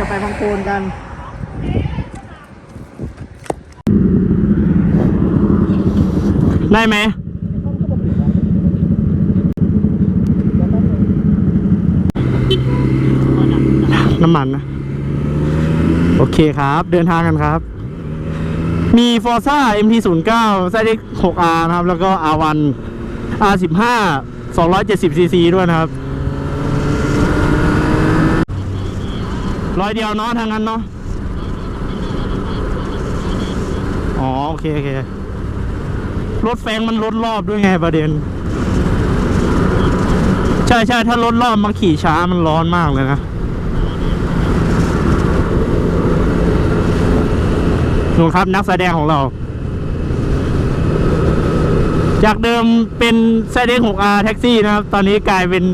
จะไปพังโคนกันได้ไหมน้ำมันนะ โอเคครับ เดินทางกันครับ มี Forza MT09 ZX 6R นะครับ แล้วก็ R1 R15 270cc ด้วยนะครับ ร้อยเดียวเนาะทางนั้นเนาะอ๋อโอเคโอเครถแฟงมันลดรอบด้วยไงประเด็น ใช่ใช่ถ้าลดรอบมาขี่ช้ามันร้อนมากเลยนะนูครับนักแสดงของเรา จากเดิมเป็นไซเด็ก 6R แท็กซี่นะครับ ตอนนี้กลายเป็น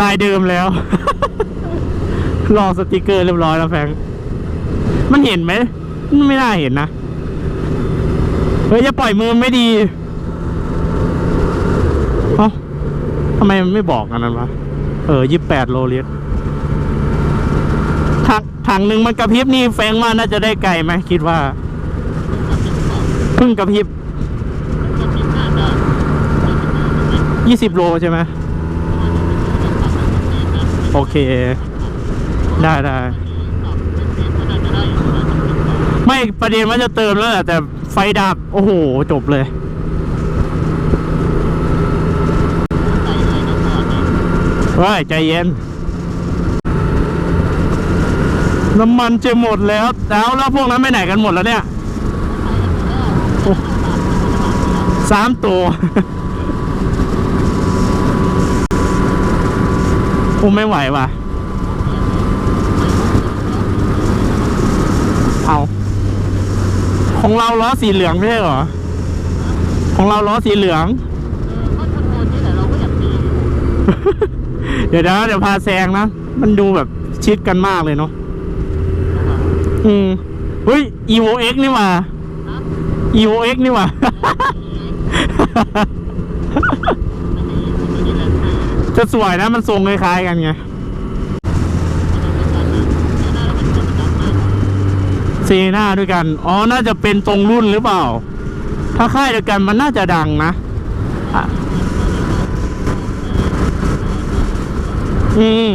ลายเดิมแล้ว ลองสติกเกอร์เรียบร้อยแล้วแฟงมันเห็นไหม ไม่น่าเห็นนะ เฮ้ยจะปล่อยมือไม่ดี เอ้าทำไมมันไม่บอกกันนั้นวะ เออยี่แปดโลลิตรถังถังหนึ่งมันกระพริบนี่แฟงว่าน่าจะได้ไกลไหมคิดว่า เพิ่งกระพริบยี่สิบโลใช่ไหมโอเค ได้ได้ไม่ประเด็นว่าจะเติมแล้วแหละแต่ไฟดับ โอ้โห จบเลยเฮ้ยใจเย็น น้ำมันจะหมดแล้ว แล้วแล้วพวกนั้นไปไหนกันหมดแล้วเนี่ยสามตัวโอ้ไม่ไหวว่ะ เอา ของเราล้อสีเหลืองไม่ใช่เหรอ ของเราล้อสีเหลือง เดี๋ยวนะเดี๋ยวพาแซงนะ มันดูแบบชิดกันมากเลยเนาะ อืมเฮ้ย evo x นี่หว่า evo x นี่หว่าจะสวยนะมันทรงคล้ายๆกันไง ซีนาด้วยกัน อ๋อ น่าจะเป็นตรงรุ่นหรือเปล่า ถ้าค่ายเดียวกันมันน่าจะดังนะอืม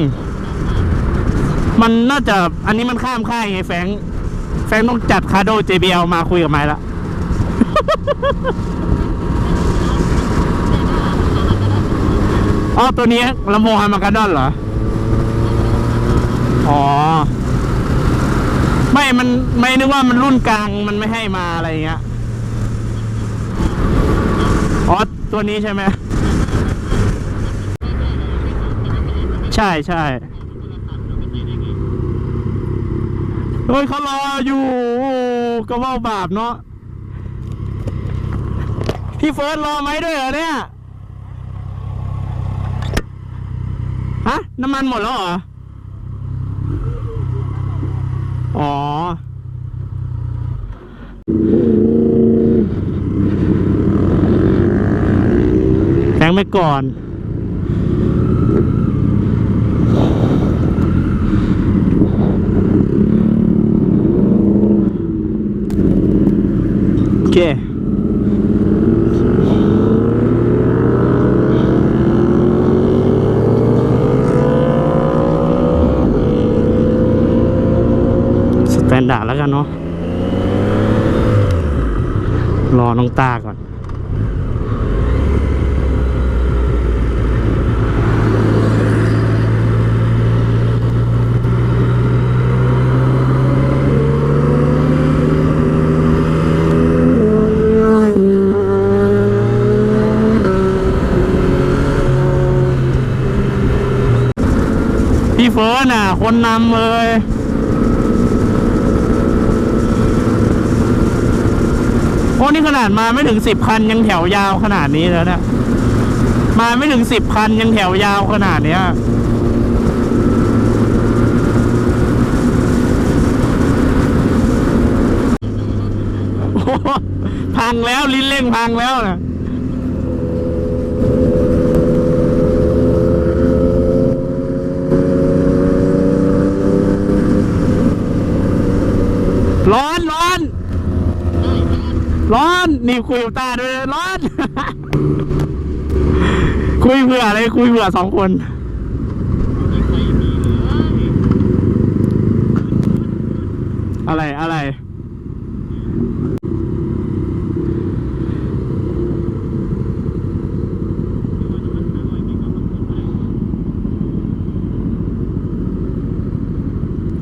มันน่าจะ อันนี้มันข้ามค่ายไงแฟง แฟงต้องจัดคาโด JBL มาคุยกับไม้ละ อ๋อ ตัวนี้ลำโพงฮามากาดอนเหรอ อ๋อ ไม่มันไม่นึกว่ามันรุ่นกลางมันไม่ให้มาอะไรเงี้ยอ๋อตัวนี้ใช่ไหมใช่ใช่เฮ้ยเขารออยู่ก็ว่าบาปเนาะพี่เฟิร์สรอไหมด้วยเหรอเนี่ยฮะน้ำมันหมดแล้วเหรอ อ๋อ แทงไปก่อน โอเค สแตนดาแล้วกันเนาะรอน้องตาก่อน พี่เฟิร์นอะ คนนำเลย โอ้ นี่ขนาดมาไม่ถึงสิบคันยังแถวยาวขนาดนี้แล้วเนี่ยมาไม่ถึงสิบคันยังแถวยาวขนาดเนี้ยโอ้โหพังแล้วลิ้นเล่งพังแล้วนะร้อนร้อน ร้อ นี่คุยกับตาด้วยร้อน คุยเผื่ออะไรคุยเผื่อสองคน อะไรอะไร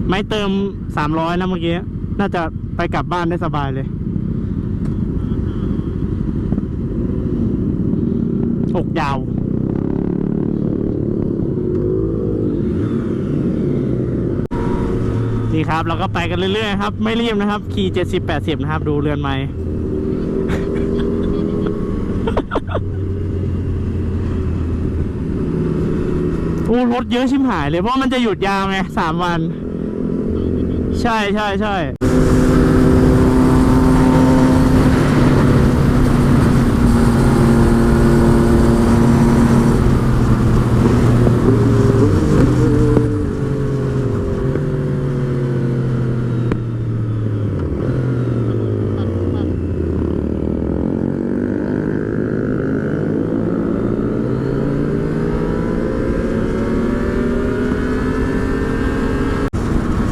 ไม่เติมสามร้อยนะเมื่อกี้ น่าจะไปกลับบ้านได้สบายเลย อกยาว นี่ครับเราก็ไปกันเรื่อยๆครับ ไม่รีบนะครับ ขี่เจ็ดสิบแปดสิบนะครับ ดูเรือนไม้โอ้รถเยอะชิมหายเลย เพราะมันจะหยุดยาวไงสามวัน ใช่ใช่ใช่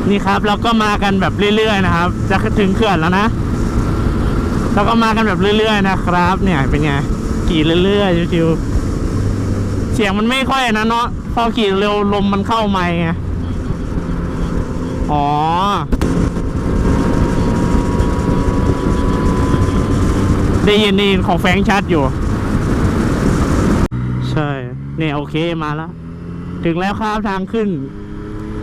นี่ครับเราก็มากันแบบเรื่อยๆนะครับ จะถึงเขื่อนแล้วนะเราก็มากันแบบเรื่อยๆนะครับ เนี่ยเป็นไงขี่เรื่อยๆชิวๆเสียงมันไม่ค่อยนะเนาะพอขี่เร็วลมมันเข้าไม่ไงอ๋อได้ยินได้ยินของแฟงชัดอยู่ ใช่ เนี่ยโอเคมาแล้ว ถึงแล้วครับทางขึ้น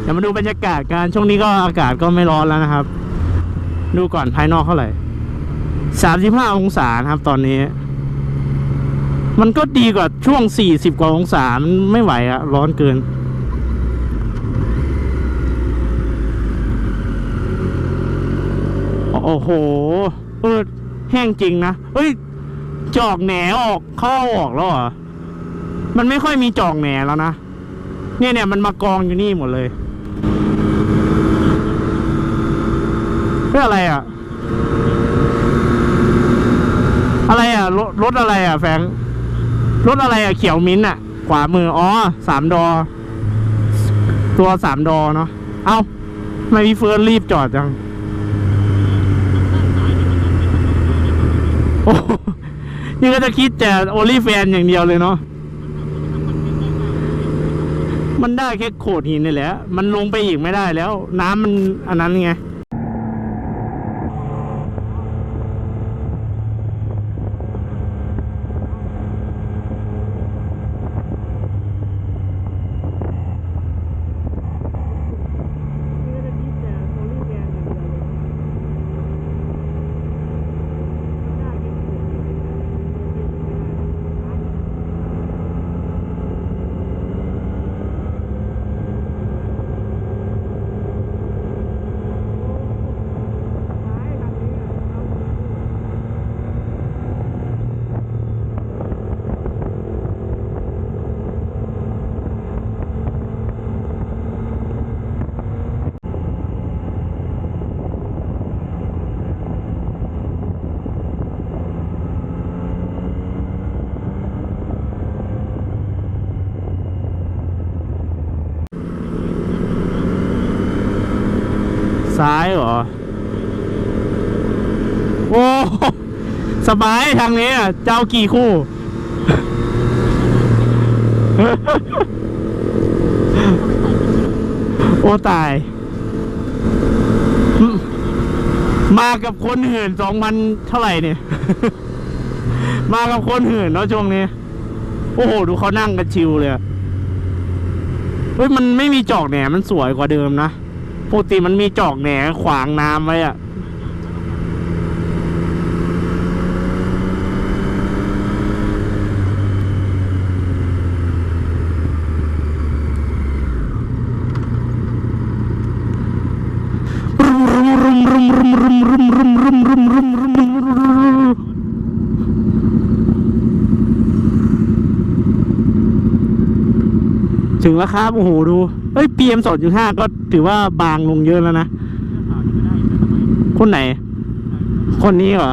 ดี๋ยวมาดูบรรยากาศกันช่วงนี้ก็อากาศก็ไม่ร้อนแล้วนะครับ ดูก่อนภายนอกเท่าไหร่สามสิบห้าองศาครับตอนนี้ มันก็ดีกว่าช่วงสี่สิบกว่าองศามันไม่ไหวอะร้อนเกิน โอ้โหเออแห้งจริงนะเฮ้ย จอกแหนออกเข้าออกแล้วเหรอมันไม่ค่อยมีจอกแหนแล้วนะเนี่ยเนี่ยมันมากองอยู่นี่หมดเลย พื่ออะไรอะ อะไรอะรถรถอะไรอะ แฟงรถอะไรอะ เขียวมิ้นอะ ขวามือ อ๋อสามดอ ตัวสามดอเนาะ เอ้าทำไมพี่เฟิร์นรีบจอดจัง โอ้นี่ก็จะคิดแต่โอลี่แฟนอย่างเดียวเลยเนาะมันได้แค่โขดหินนี่แหละ มันลงไปอีกไม่ได้แล้ว น้ำมันอันนั้นไง ซ้ายเหรอ โอ้สบายทางนี้อะ เจ้ากี่คู่ โอ้ตาย มากับคนหื่นสองพันเท่าไหร่เนี่ย มากับคนหื่นเนาะช่วงนี้ โอ้โห ดูเขานั่งกันชิวเลยเฮ้ย มันไม่มีจอกแหนมันสวยกว่าเดิมนะ ปกติมันมีจอกแหนขวางน้ำไว้อะถึงแล้วครับ โอ้โห ดู เอ้ย PM สองจุดห้าก็ถือว่าบางลงเยอะแล้วนะ คนไหน คนนี้เหรอ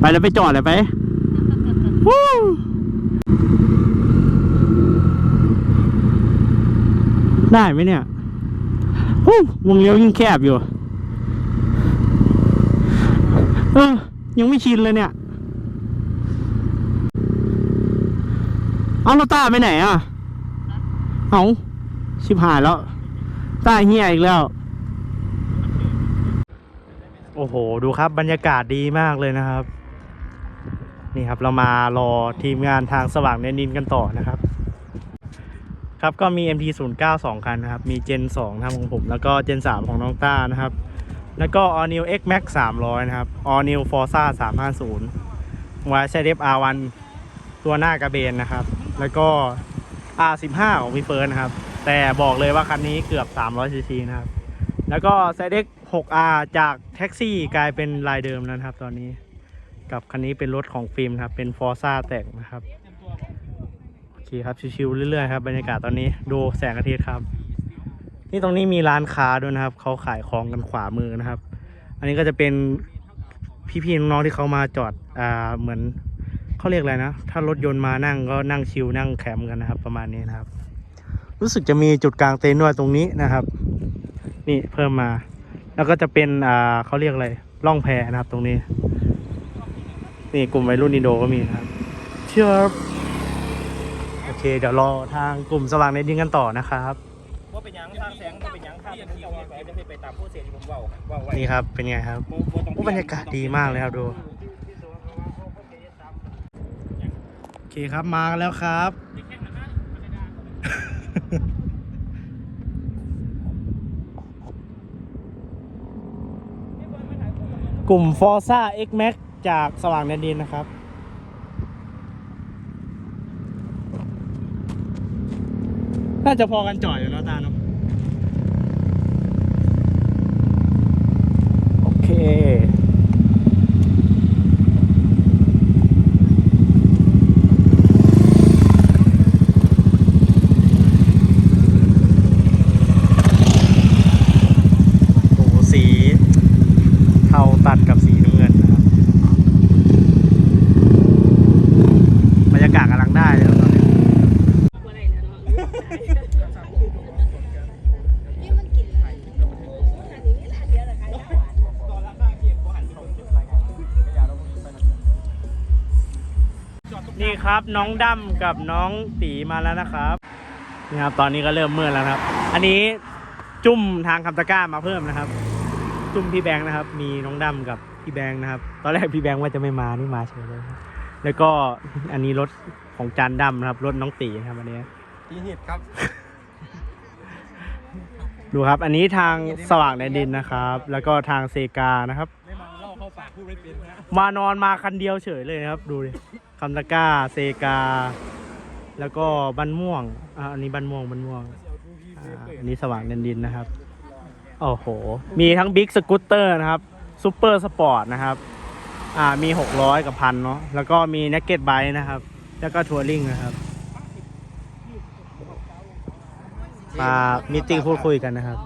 ไปแล้วไปจอดเลยไปได้ไหมเนี่ยฮู้วงเลี้ยวยิ่งแคบอยู่ เออ ยังไม่ชินเลยเนี่ย เอาเราต้าไปไหนอะ เอาชิบหายแล้วต้าเฮียอีกแล้ว โอ้โห ดูครับบรรยากาศดีมากเลยนะครับ นี่ครับเรามารอทีมงานทางสว่างแดนดินกันต่อนะครับ ครับก็มี MT 0 9 2 คันนะครับ มี Gen 2นะครับของผม แล้วก็ Gen 3 ของน้องต้านะครับ แล้วก็ All New X Max 300 นะครับ All New Forza 350 วายเซเดฟ R1 ตัวหน้ากระเบนนะครับ แล้วก็ R15 ของพี่เฟิร์นนะครับ แต่บอกเลยว่าคันนี้เกือบ 300 cc นะครับ แล้วก็ไซเด็ก 6R จากแท็กซี่กลายเป็นลายเดิมนะครับ ตอนนี้ กับคันนี้เป็นรถของฟิล์มครับ เป็น Forza แต่งนะครับ โอเคครับ ชิวๆเรื่อยๆครับ บรรยากาศตอนนี้ ดูแสงอาทิตย์ครับ นี่ตรงนี้มีร้านค้าด้วยนะครับ เขาขายของกันขวามือนะครับ อันนี้ก็จะเป็นพี่ๆน้องๆที่เขามาจอด อ่า เหมือน เขาเรียกอะไรนะ ถ้ารถยนต์มานั่งก็นั่งชิลนั่งแคมป์กันนะครับ ประมาณนี้นะครับ รู้สึกจะมีจุดกลางเต็นท์ด้วยตรงนี้นะครับ นี่เพิ่มมา แล้วก็จะเป็นอ่าเขาเรียกอะไรล่องแพนะครับ ตรงนี้ นี่กลุ่มวัยรุ่นอินโดก็มีนะครับ เชื่อโอเค เดี๋ยวรอทางกลุ่มสว่างในดินกันต่อนะครับว่าเป็นหยังทางแสงว่าเป็นหยังทางเป็นยังไงจะไปตามผู้เสียที่ผมเว่าเว่าไว้นี่ครับเป็นไงครับโอ้บรรยากาศดีมากเลยครับดู โอ เคครับมาแล้วครับ กลุ่ม Forza X Max จากสว่างแดนดินนะครับน่าจะพอกันจ่อยอยู่เนอะตาเนาะ นี่ครับน้องดำกับน้องตีมาแล้วนะครับนี่ครับตอนนี้ก็เริ่มมืดแล้วนะครับ อันนี้จุ่มทางคำตะกร้ามาเพิ่มนะครับ จุ่มพี่แบงค์นะครับ มีน้องดำกับพี่แบงค์นะครับ ตอนแรกพี่แบงค์ว่าจะไม่มานี่มาเฉยเลยครับแล้วก็อันนี้รถของจานดำนะครับรถน้องตีนะครับอันนี้ตีหิดครับ ดูครับ อันนี้ทางสว่างแดนดินนะครับ แล้วก็ทางเซกานะครับไม่ เมาเหล่าเข้าปากพูดไม่เป็นนะมานอนมาคันเดียวเฉยเลยนะครับ ดูดิคำตะกร้าเซกา แล้วก็บันม่วงอ่าอันนี้บันม่วงบันม่วงอ่าอันนี้สว่างแดนดินนะครับโอ้โห มีทั้งบิ๊กสกูตเตอร์นะครับซูเปอร์สปอร์ตนะครับ อ่ามี 600 กับพันเนาะแล้วก็มีนักเก็ตไบค์นะครับ แล้วก็ทัวริงนะครับ มามิ팅พูดคุยกันนะครับ